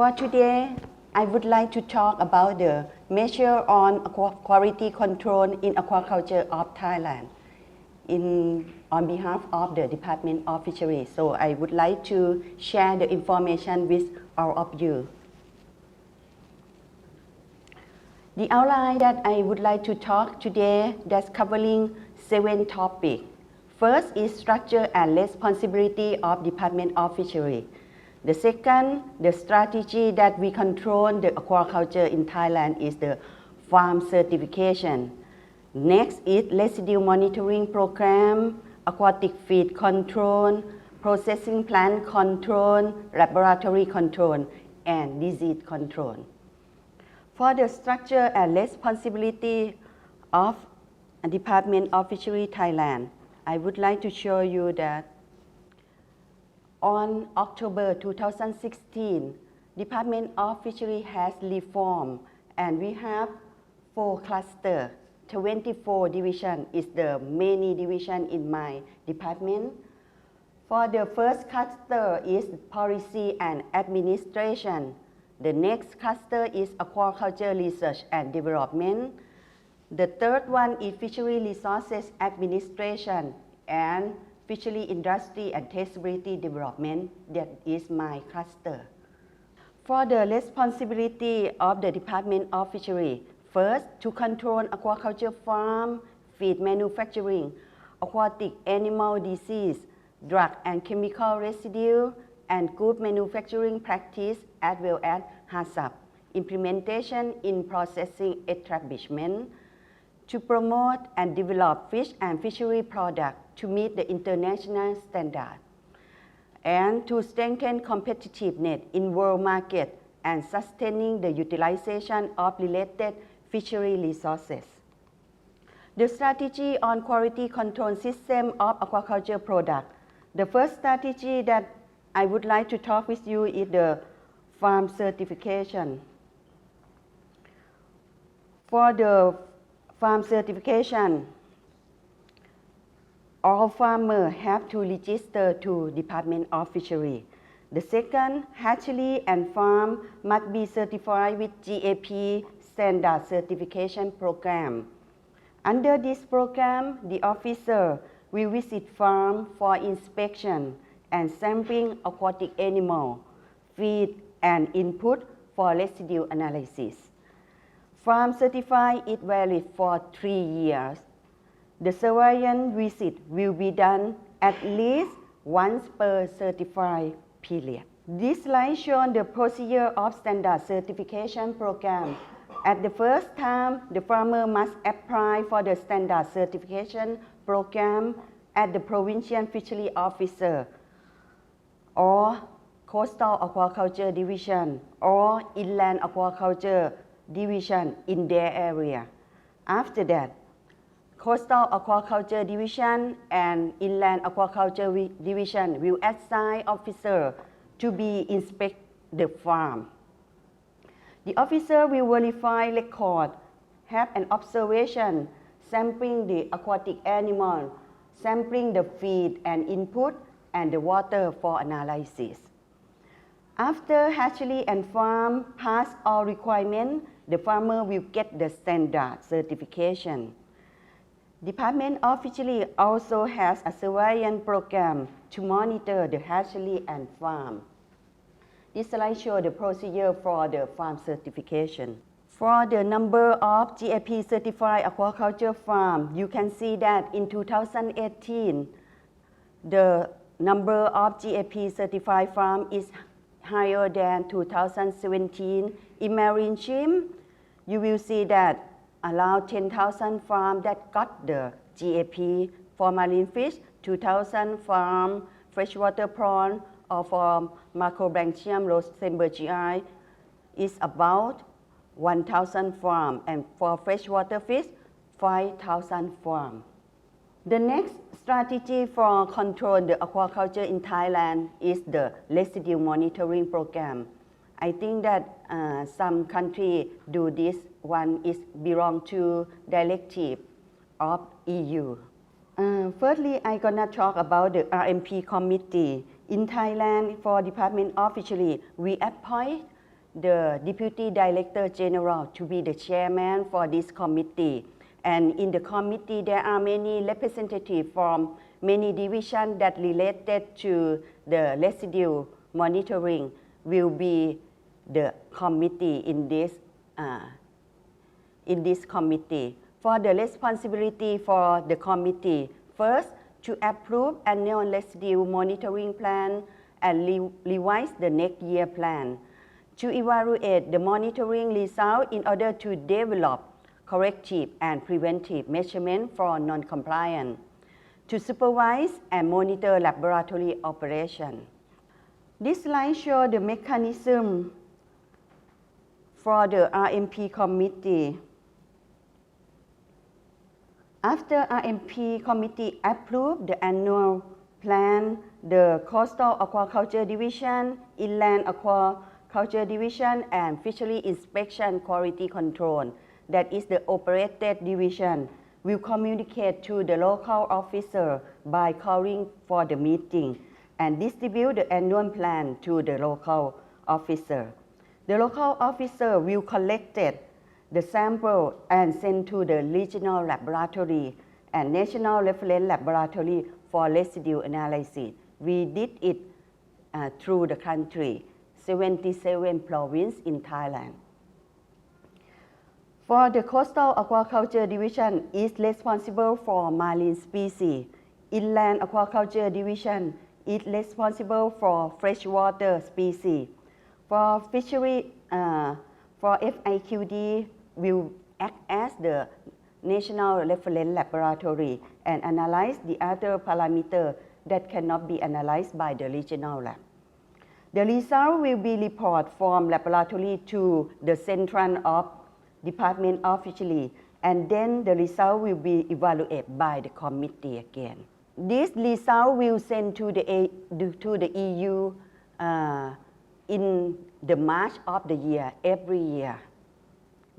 For today, I would like to talk about the measure on quality control in aquaculture of Thailand in, on behalf of the Department of Fisheries. So I would like to share the information with all of you. The outline that I would like to talk today that's covering seven topics. First is structure and responsibility of Department of Fishery. The second, the strategy that we control the aquaculture in Thailand is the farm certification. Next is residue monitoring program, aquatic feed control, processing plant control, laboratory control, and disease control. For the structure and responsibility of Department of Fishery Thailand, I would like to show you that on October 2016, Department of Fishery has reformed and we have four cluster, 24 division is the many division in my department. For the first cluster is policy and administration. The next cluster is aquaculture research and development. The third one is fishery resources administration and fishery industry and traceability development. That is my cluster. For the responsibility of the Department of Fishery, first to control aquaculture farm, feed manufacturing, aquatic animal disease, drug and chemical residue, and good manufacturing practice as well as HACCP implementation in processing establishment to promote and develop fish and fishery products to meet the international standard and to strengthen competitiveness in world market and sustaining the utilization of related fishery resources. The strategy on quality control system of aquaculture product. The first strategy that I would like to talk with you is the farm certification. For the farm certification, all farmers have to register to Department of Fishery. The second, hatchery and farm must be certified with GAP standard certification program. Under this program, the officer will visit farm for inspection and sampling aquatic animal, feed and input for residue analysis. Farm certified is valid for three years. The surveillance visit will be done at least once per certified period. This slide shows the procedure of standard certification program. At the first time, the farmer must apply for the standard certification program at the provincial fishery officer or coastal aquaculture division or inland aquaculture division in their area. After that, coastal aquaculture division and inland aquaculture division will assign officer to be inspect the farm. The officer will verify record, have an observation, sampling the aquatic animal, sampling the feed and input, and the water for analysis. After hatchery and farm pass all requirements, the farmer will get the standard certification. Department of Fishery also has a surveillance program to monitor the hatchery and farm. This slide shows the procedure for the farm certification. For the number of GAP certified aquaculture farm, you can see that in 2018, the number of GAP certified farm is higher than 2017. In marine shrimp, you will see that around 10,000 farms that got the GAP for marine fish, 2,000 farm freshwater prawn or for Macrobranchium rosenbergii is about 1,000 farm and for freshwater fish, 5,000 farm. The next strategy for control the aquaculture in Thailand is the residue monitoring program. I think that uh, some country do this one is belong to directive of EU. Uh, firstly, I'm gonna talk about the RMP committee. In Thailand, for Department officially, we appoint the Deputy Director General to be the chairman for this committee. And in the committee, there are many representatives from many divisions that related to the residue monitoring will be the committee in this, uh, in this committee. For the responsibility for the committee, first, to approve annual residue monitoring plan and re- revise the next year plan. To evaluate the monitoring result in order to develop corrective and preventive measurement for non-compliance. To supervise and monitor laboratory operation. This slide shows the mechanism for the RMP committee. After RMP committee approved the annual plan, the Coastal Aquaculture Division, Inland Aquaculture Division, and Fishery Inspection Quality Control, that is the operated division, will communicate to the local officer by calling for the meeting and distribute the annual plan to the local officer. The local officer will collect it the sample and sent to the regional laboratory and national reference laboratory for residue analysis. We did it uh, through the country, 77 province in Thailand. For the Coastal Aquaculture Division is responsible for marine species. Inland Aquaculture Division is responsible for freshwater species. For fishery, uh, for FIQD will act as the national reference laboratory and analyze the other parameter that cannot be analyzed by the regional lab. The result will be reported from laboratory to the central of Department officially, and then the result will be evaluated by the committee again. This result will send to the, A, to the EU uh, in the March of the year, every year.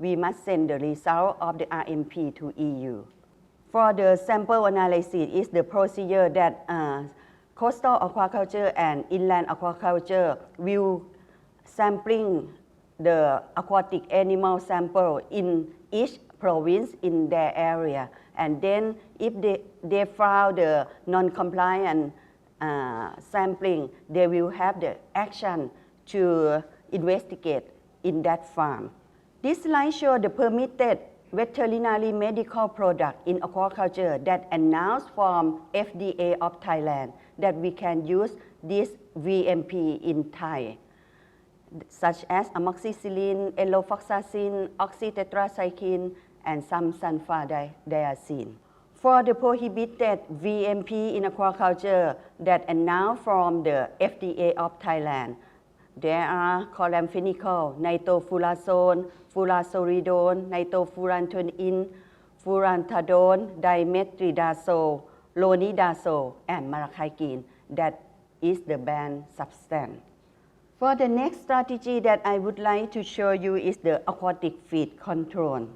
We must send the result of the RMP to EU. For the sample analysis is the procedure that uh, coastal aquaculture and inland aquaculture will sampling the aquatic animal sample in each province in their area. And then if they, they found the non-compliant uh, sampling, they will have the action to investigate in that farm. This slide shows the permitted veterinary medical product in aquaculture that announced from FDA of Thailand that we can use this VMP in Thai, such as amoxicillin, ellofloxacin, oxytetracycline, and some sulfadiazine. For the prohibited VMP in aquaculture that announced from the FDA of Thailand, there are chloramphenicol, nitrofurazone, furazoridone, nitrofurantoin, furantadone, dimetridazole, lonidazole, and maracaikin. That is the banned substance. For the next strategy that I would like to show you is the aquatic feed control.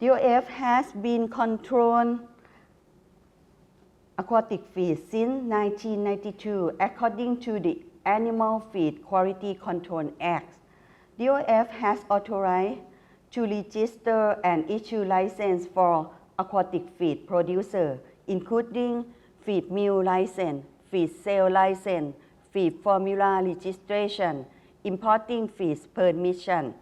DOF has been controlling aquatic feed since 1992 according to the Animal Feed Quality Control Act. DOF has authorized to register and issue license for aquatic feed producer, including feed mill license, feed sale license, feed formula registration, importing feeds permission.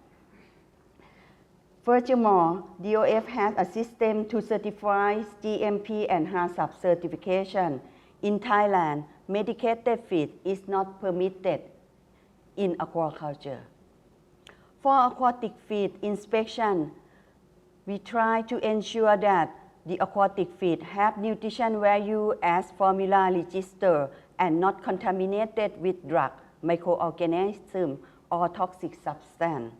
Furthermore, DOF has a system to certify GMP and HACCP certification. In Thailand, medicated feed is not permitted in aquaculture. For aquatic feed inspection, we try to ensure that the aquatic feed have nutrition value as formula register and not contaminated with drug, microorganism, or toxic substance.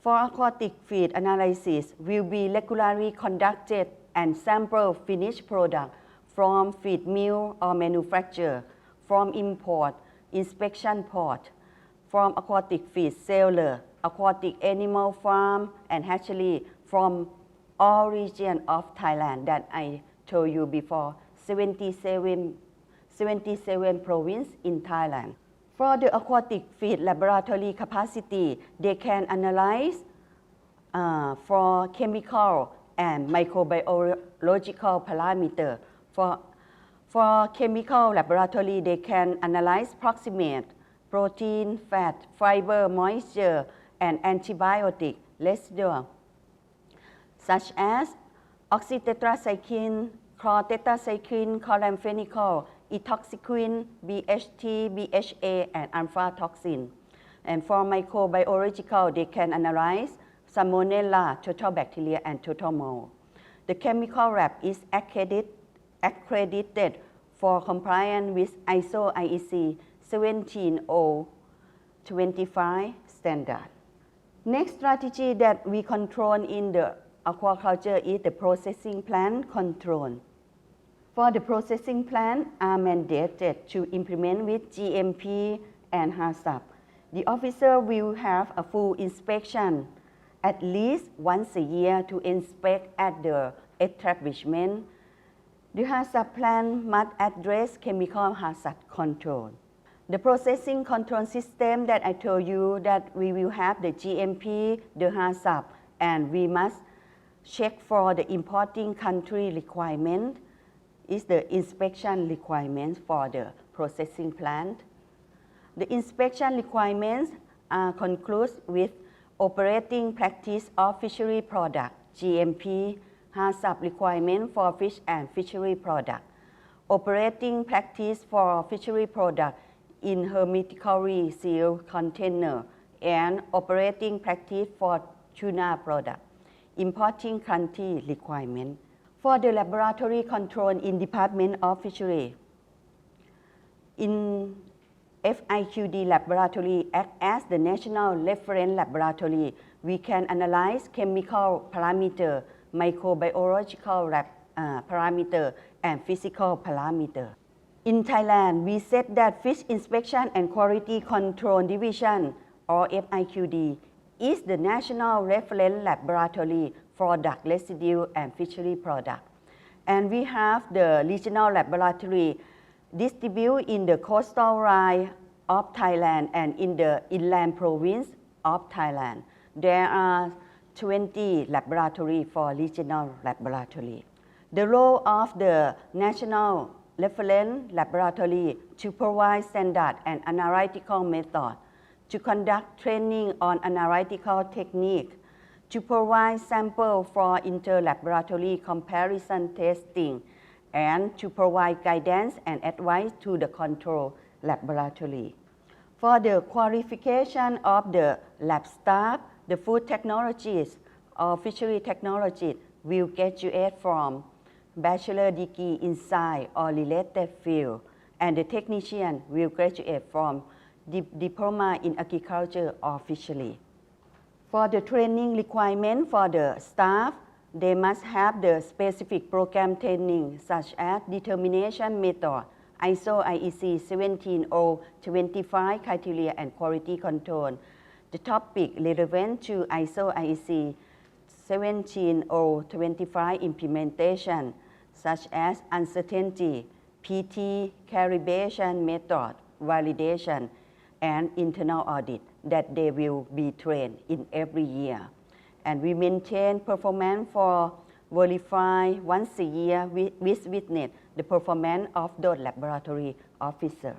For aquatic feed analysis will be regularly conducted and sample finished product from feed mill or manufacturer, from import, inspection port, from aquatic feed seller, aquatic animal farm, and hatchery from all regions of Thailand that I told you before, 77, 77 province in Thailand. For the aquatic feed laboratory capacity, they can analyze uh, for chemical and microbiological parameter. For, for chemical laboratory, they can analyze proximate protein, fat, fiber, moisture, and antibiotic residue, such as oxytetracycline, chlortetracycline, chloramphenicol, etoxiquin, BHT, BHA, and alpha toxin. And for microbiological, they can analyze Salmonella, total bacteria, and total mold. The chemical lab is accredited, accredited for compliance with ISO IEC 17025 standard. Next strategy that we control in the aquaculture is the processing plant control. For the processing plant are mandated to implement with GMP and HACCP. The officer will have a full inspection at least once a year to inspect at the establishment. The HACCP plant must address chemical hazard control. The processing control system that I told you that we will have the GMP, the hazard, and we must check for the importing country requirement is the inspection requirements for the processing plant. The inspection requirements are concludes with operating practice of fishery product, GMP, HACCP requirement for fish and fishery product, operating practice for fishery product in hermetically sealed container, and operating practice for tuna product, importing country requirement. For the laboratory control in Department of Fishery, in FIQD laboratory act as the national reference laboratory. We can analyze chemical parameter, microbiological lab, uh, parameter, and physical parameter. In Thailand, we said that Fish Inspection and Quality Control Division, or FIQD, is the national reference laboratory for duck residue and fishery product. And we have the regional laboratory distributed in the coastal line of Thailand and in the inland province of Thailand. There are 20 laboratory for regional laboratory. The role of the national reference laboratory to provide standard and analytical method, to conduct training on analytical technique, to provide sample for inter-laboratory comparison testing, and to provide guidance and advice to the control laboratory. For the qualification of the lab staff, the food technologies or fishery technologists will graduate from bachelor degree in science or related field, and the technician will graduate from di diploma in agriculture or fishery. For the training requirement for the staff, they must have the specific program training such as determination method, ISO IEC 17025 criteria and quality control. The topic relevant to ISO IEC 17025 implementation such as uncertainty, PT, calibration method, validation, and internal audit that they will be trained in every year and we maintain performance for verify once a year with, witness the performance of those laboratory officer.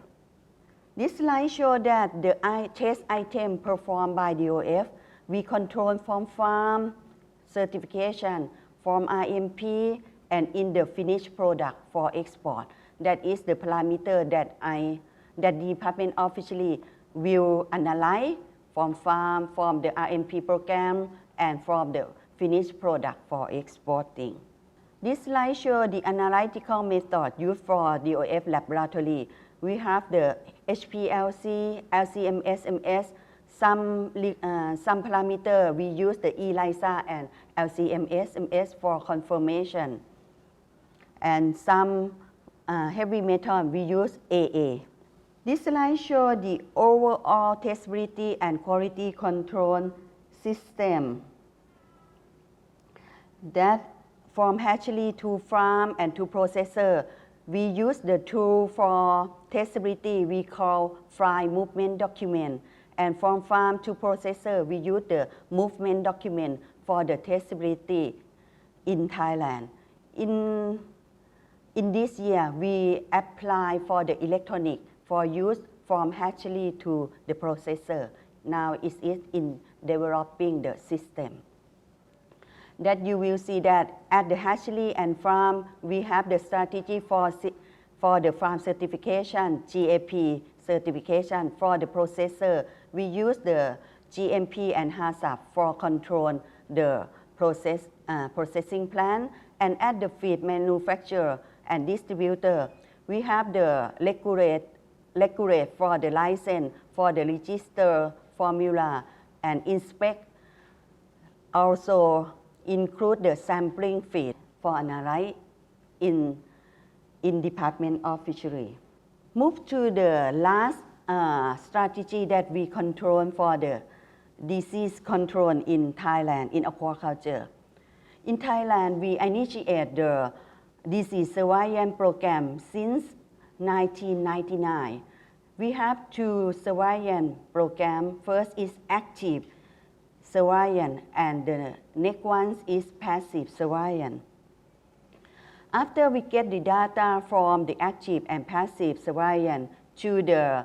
This slide shows that the test item performed by DOF, we control from farm certification, from RMP, and in the finished product for export. That is the parameter that I, that the Department officially will analyze from farm, from the RMP program, and from the finished product for exporting. This slide shows the analytical method used for DOF laboratory. We have the HPLC, LCMS, MS, some, uh, some parameter we use the ELISA and LCMS, MS for confirmation. And some uh, heavy metal we use AA. This slide shows the overall testability and quality control system that from hatchery to farm and to processor, we use the tool for testability, we call fly movement document. And from farm to processor, we use the movement document for the testability in Thailand. In, in this year, we apply for the electronic for use from hatchery to the processor. Now it is in developing the system that you will see that at the hatchery and farm, we have the strategy for, for the farm certification, GAP certification for the processor. We use the GMP and HACCP for control the process, uh, processing plant. And at the feed manufacturer and distributor, we have the regulate, regulate for the license, for the register formula, and inspect also include the sampling feed for analyze in, in Department of Fishery. Move to the last uh, strategy that we control for the disease control in Thailand in aquaculture. In Thailand, we initiate the disease surveillance program since 1999. We have two surveillance program. First is active surveillance and the next one is passive surveillance. After we get the data from the active and passive surveillance to the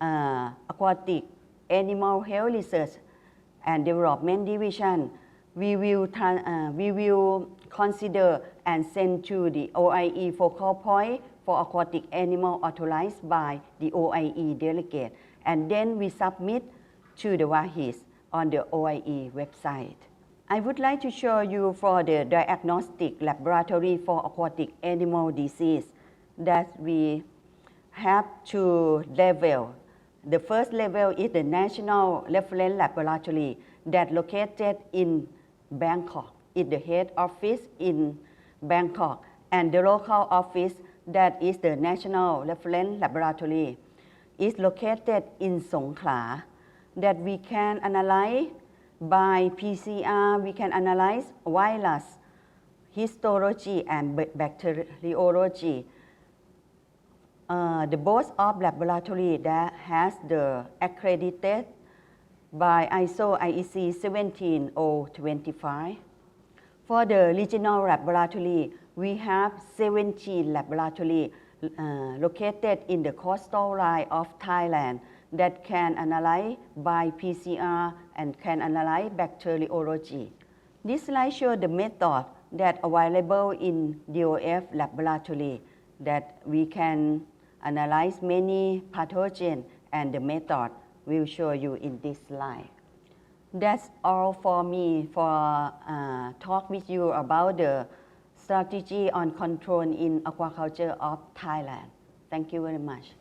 uh, aquatic animal health research and development division, we will, uh, we will consider and send to the OIE focal point for aquatic animal authorized by the OIE delegate. And then we submit to the WAHIS on the OIE website. I would like to show you for the diagnostic laboratory for aquatic animal disease that we have two level. The first level is the National Reference Laboratory that located in Bangkok. It's the head office in Bangkok and the local office that is the National Reference Laboratory is located in Songkhla that we can analyze by PCR, we can analyze virus, histology, and bacteriology. Uh, the both of laboratory that has the accredited by ISO IEC 17025. For the regional laboratory, we have 17 laboratory uh, located in the coastal line of Thailand that can analyze by PCR and can analyze bacteriology. This slide shows the method that available in DOF laboratory that we can analyze many pathogens and the method will show you in this slide. That's all for me for uh, talk with you about the strategy on control in aquaculture of Thailand. Thank you very much.